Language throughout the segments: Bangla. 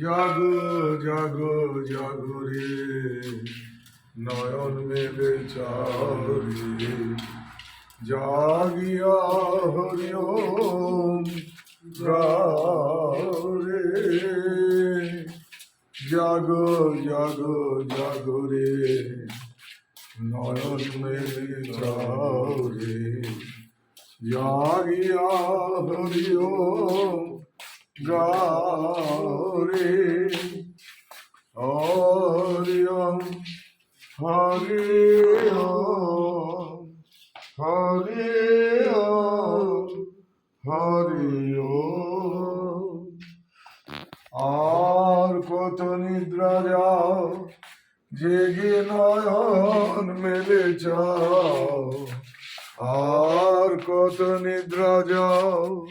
জাগো জাগো জাগো রে, নয়ন মেলে চারি জাগিয়া হরি ওম জাগো জাগো জাগো রে, নয়ন মেলে চারি জাগিয়া হরি ওম গারে হরি ওম হরি হরি ওম আর কত নিদ্রা যাও, জেগে নয়ন মেলে যাও আর কত নিদ্রা যাও,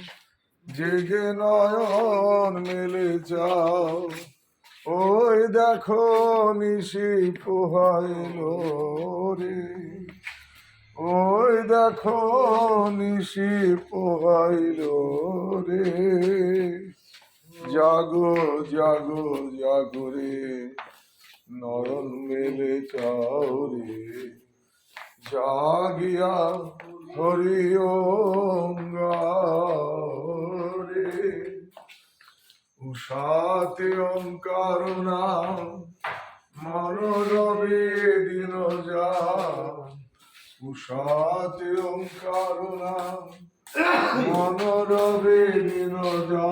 জেগে নয়ন মেলে যাও ওই দেখো নিশি পোহাইল রে। ওই দেখো নিশি পোহাইল রে। জাগো জাগো জাগো রে, নয়ন মেলে চাও রে। জাগিয়া হরি রে উষাতে ওঙ্কার নাম মনোরবে দিন যা উষাতে ওঙ্কার নাম মনোরবে দিন যা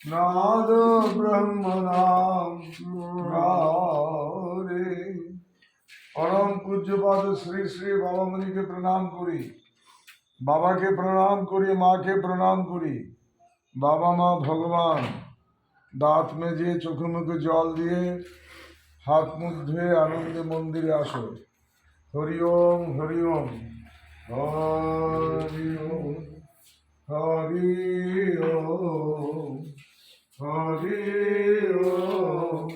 নাদ ব্রহ্ম নাম পরম পূজ্যপাদ শ্রী শ্রী বাবামণিকে প্রণাম করি বাবাকে প্রণাম করি মাকে প্রণাম করি বাবা মা ভগবান দাঁত মেজে চোখে মুখে জল দিয়ে হাত মুখ ধুয়ে আনন্দে মন্দিরে আসো হরি ওম হরি ওম হরি ওম হরি ওম হরি ওম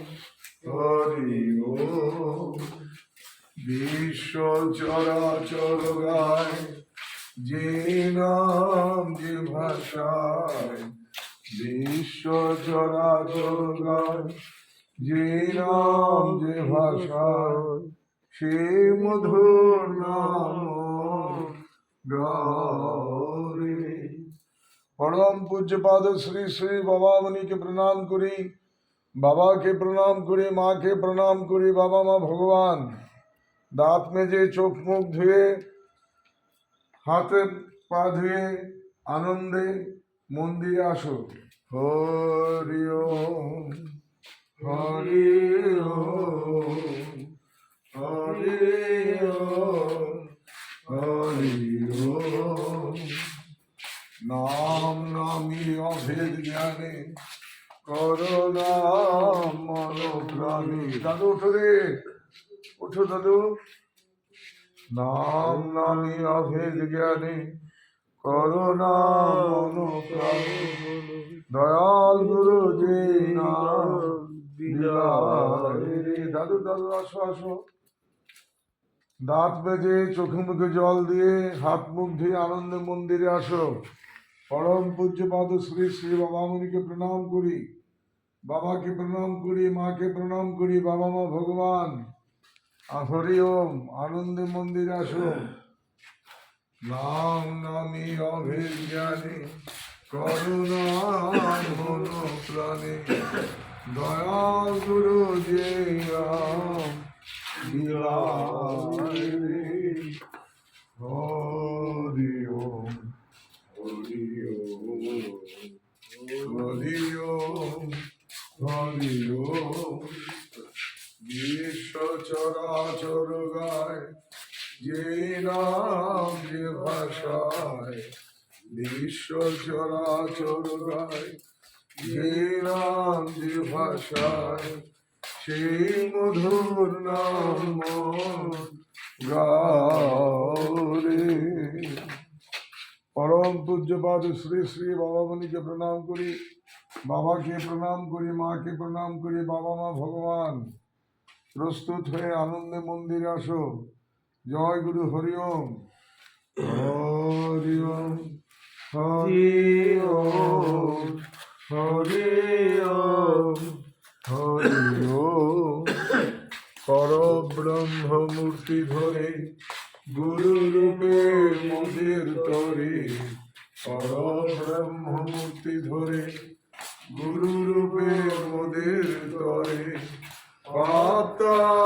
হরি ওম বিশ্ব চরাচর গায় যে নাম যে ভাষায় বিশ্ব চরাচর গায় যে নাম যে ভাষায় সে মধুর নাম গারে পরম পূজ্যপাদ শ্রী শ্রী বাবামণিকে প্রণাম করি বাবাকে প্রণাম করি মাকে প্রণাম করি বাবা মা ভগবান দাঁত মেজে, চোখ মুখ ধুয়ে, হাতে পা ধুয়ে, আনন্দে মন্দিরে আসো। হরি হরি হরি হরি নাম নামি অভেদ জ্ঞানে, করো নাম মন প্রাণী দাদু রে। ওঠো দাদু। নাম নামি অভেদ দয়াল গুরু নাম দাদু দাদু, আসো আসো। দাঁত বেজে চোখে মুখে জল দিয়ে, হাত মুখ ধুয়ে আনন্দে মন্দিরে আসো। পরম পূজ্যপাদ শ্রী শ্রী বাবা বাবামণিকে প্রণাম করি। বাবাকে প্রণাম করি, মাকে প্রণাম করি, বাবা মা ভগবান। হরি ওম আনন্দে মন্দিরে আসো। নাম নামি অভিজ্ঞানী করুণা মন প্রাণে, দয়াল গুরু যে রাম হরি ওম হরি ওম হরি ওম হরি ওম সেই মধুর নাম পরম পূজ্যপাদ শ্রী শ্রী বাবামণিকে প্রণাম করি, বাবাকে প্রণাম করি, মাকে প্রণাম করি, বাবা মা ভগবান। প্রস্তুত হয়ে আনন্দে মন্দিরে আসো। জয় গুরু হরি ওম। হরি ওম, হরি হরি হরি ওম। মূর্তি ধরে গুরু রূপে মোদের তরে। পরব্রহ্ম মূর্তি ধরে গুরু রূপে মোদের তরে। পাতাপনাশিতে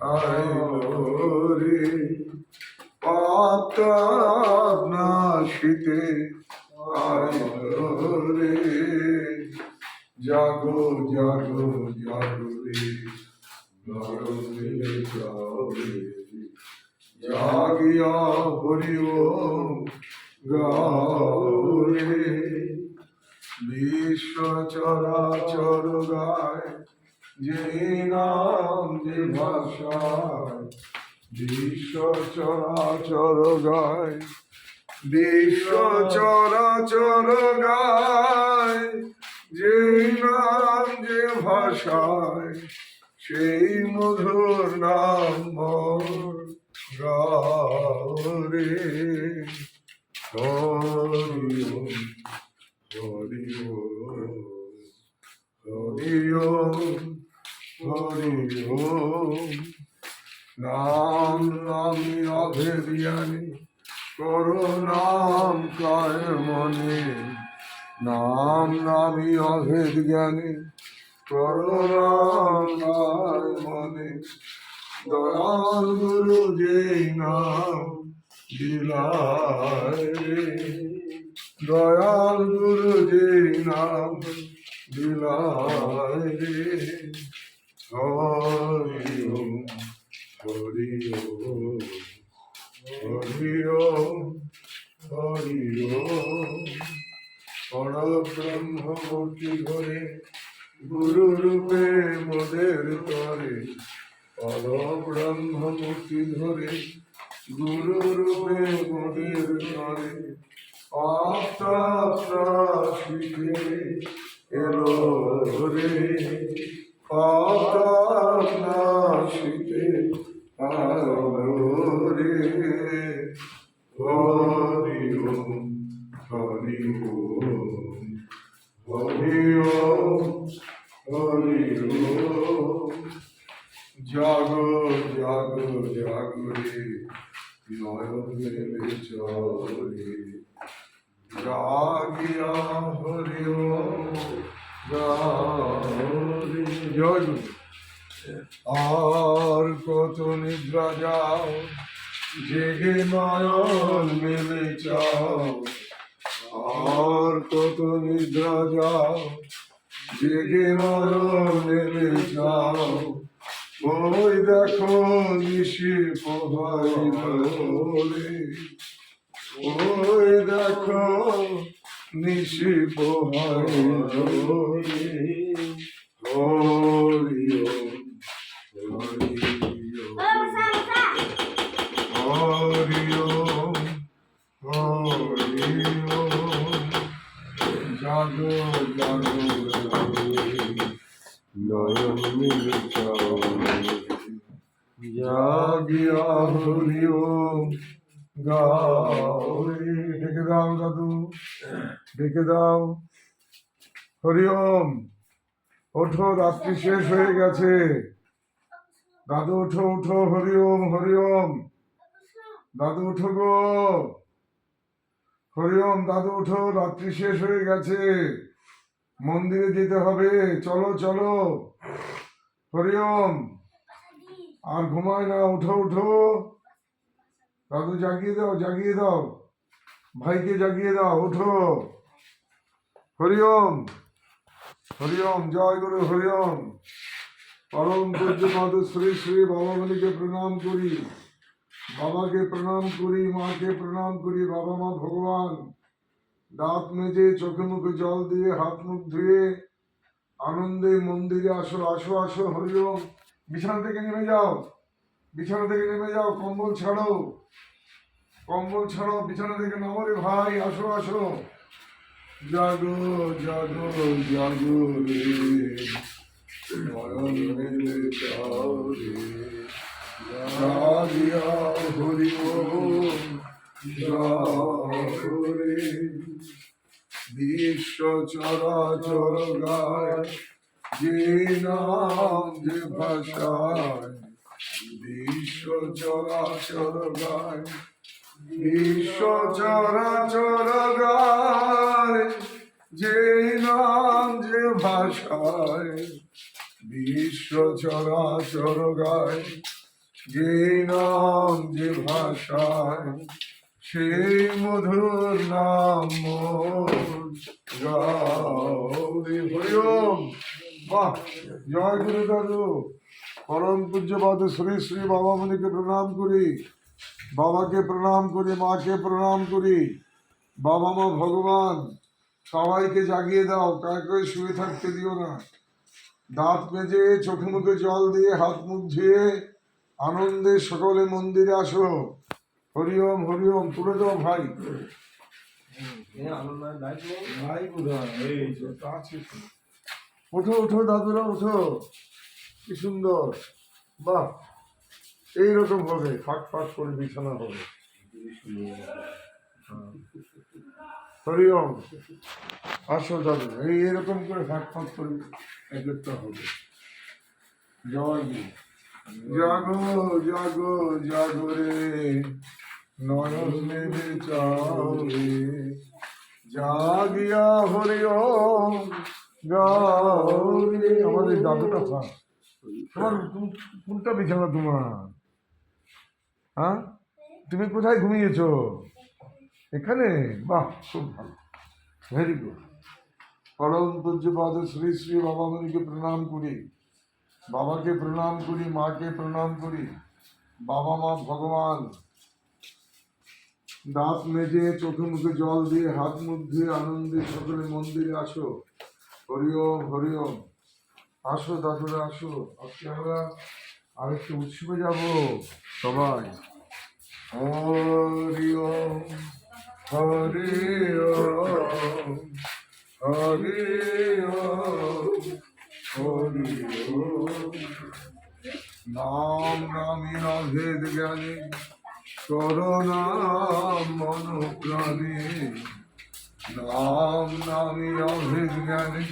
আইলো রে পাতাপনাশিতে আইলো রে জাগো জাগো রে নরম রে জাগিয়া হরি ওম গাও রে বিশ্ব চরাচর গায় যে নাম যে ভাষায় বিশ্ব চরাচর গায় বিশ্ব চরাচর গায় যে নাম যে ভাষায়, সেই মধুর নাম রে হরি হরি হরি হরি নাম নামি অভেদ জ্ঞানী, করো নাম কায় মনে। নাম নামি অভেদ জ্ঞানী করো নাম কায় মনে। দয়াল গুরু যেই নাম দিলায় দয়াল গুরু যেই নাম দিলায় হরি ওম হরি ওম হরি ওম হরি ওম পরব্রহ্ম মূর্তি ধরে গুরু রূপে মোদের তরে। পরব্রহ্ম মূর্তি ধরে গুরু রূপে মোদের তরে। আত্মাশিতে এলো রে আত্মাশিতে জাগো জাগো জাগো রে নয়ন চলে জাগিয়া হরি জাগরে। জয় আর কত নিদ্রা যাও, জেগে নয়ন মেলে চাও আর কত নিদ্রা যাও, জেগে মেলে যাও। ওই দেখো নিশি পোহাইলে ওই দেখো নিশি পোহাইলে হরি ডেকে দাও। হরি ওম। ওঠো, রাত্রি শেষ হয়ে গেছে। দাদু উঠো উঠো, হরি ওম হরি ওম। দাদু উঠো গো। হরি ওম, দাদু উঠো রাত্রি শেষ হয়ে গেছে। মন্দিরে যেতে হবে। চলো চলো। হরি ওম। আর ঘুমায় না উঠো উঠো দাদু, জাগিয়ে দাও জাগিয়ে দাও। ভাইকে জাগিয়ে দাও, উঠো। হরি ওম হরি ওম জয় গুরু হরি ওম পরম পূজ্য পাদ শ্রী শ্রী বাবামণিকে প্রণাম করি। বাবাকে প্রণাম করি, মাকে প্রণাম করি, বাবা মা ভগবান। দাঁত মেজে, চোখে মুখে জল দিয়ে, হাত মুখ ধুয়ে, আনন্দে মন্দিরে আসো আসো আসো, হরিওম। বিছানা থেকে নেমে যাও। বিছানা থেকে নেমে যাও, কম্বল ছাড়ো। কম্বল ছাড়ো, বিছানা থেকে নামো রে ভাই, আসো আসো। জাগো জাগো জাগো রে। বিশ্ব চরাচর গায় ভাষায়, বিশ্ব চরাচর গায় বিশ্ব চরাচর গায় যে নাম যে ভাষায় বিশ্ব চরাচর গায় যে নাম যে ভাষায় মধুর নাম বাহ, জয় গুরু দাদু পরম পূজ্যপাদ শ্রী শ্রী বাবা মনিকে প্রণাম করি। বাবাকে প্রণাম করি, মাকে প্রণাম করি। বাবা, মা, ভগবান, সবাইকে জাগিয়ে দাও কাউকে শুয়ে থাকতে দিও না। দাঁত মেজে, চোখে মুখে জল দিয়ে, হাত মুখ ধুয়ে, আনন্দে সকলে মন্দিরে আসো। হরিওম হরিওম, তুলে দাও ভাই। ওঠো ওঠো দাদুরা, ওঠো। কি সুন্দর। বাহ। এইরকম হবে, ফাঁক ফাঁক করে বিছানা হবে। হরিওম, আসো দাদু এই এরকম করে ফাঁক ফাঁক করে এক একটা হবে। জয়। জাগো জাগো জাগো রে, নয়ন মেলে চাওরে জাগিয়া হরিওম গৌরী আমাদের দাদুটা ফাঁক। তোমার কোনটা বিছানা তোমার? হ্যাঁ? তুমি কোথায় ঘুমিয়েছো? এখানে? বাহ, খুব ভালো। ভেরি গুড পরম পূজ্যপাদ শ্রী শ্রী বাবামণিকে প্রণাম করি। বাবাকে প্রণাম করি, মাকে প্রণাম করি। বাবা মা ভগবান। দাঁত মেজে চোখে মুখে জল দিয়ে হাত মুখ ধুয়ে আনন্দে সকলে মন্দিরে আসো। হরিওম হরিওম আসো, দাদুরা, আসো। আজকে আমরা আরেকটু উৎসবে যাব সবাই। হরি হরি হরি হরি নাম নামি নভেদ জ্ঞানী করুণাম মনোপ্রাণী নাম নামি অভেদ জ্ঞানী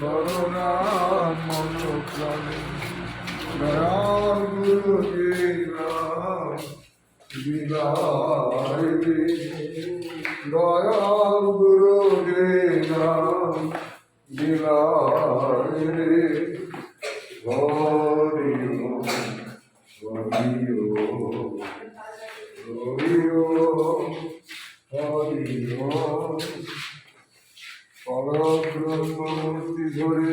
করুণাম মনোপ্রাণী রাম গুরু রাম বিদায় দয়াল গুরু রাম বিদায় হরিও হরিও হরিও হরিও পরব্রহ্মমূর্তি ধরে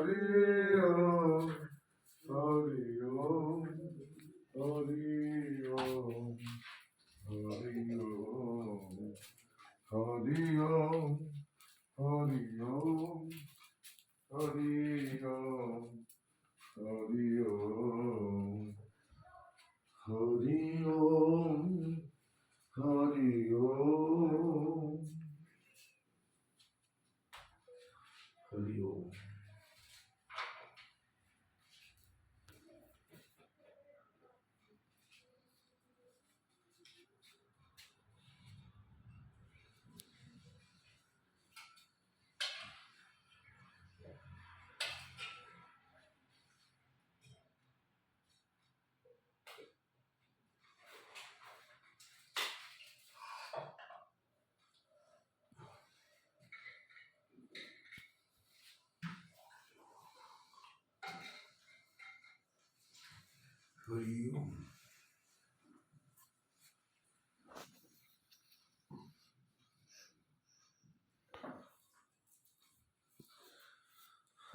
Maria.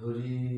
হরি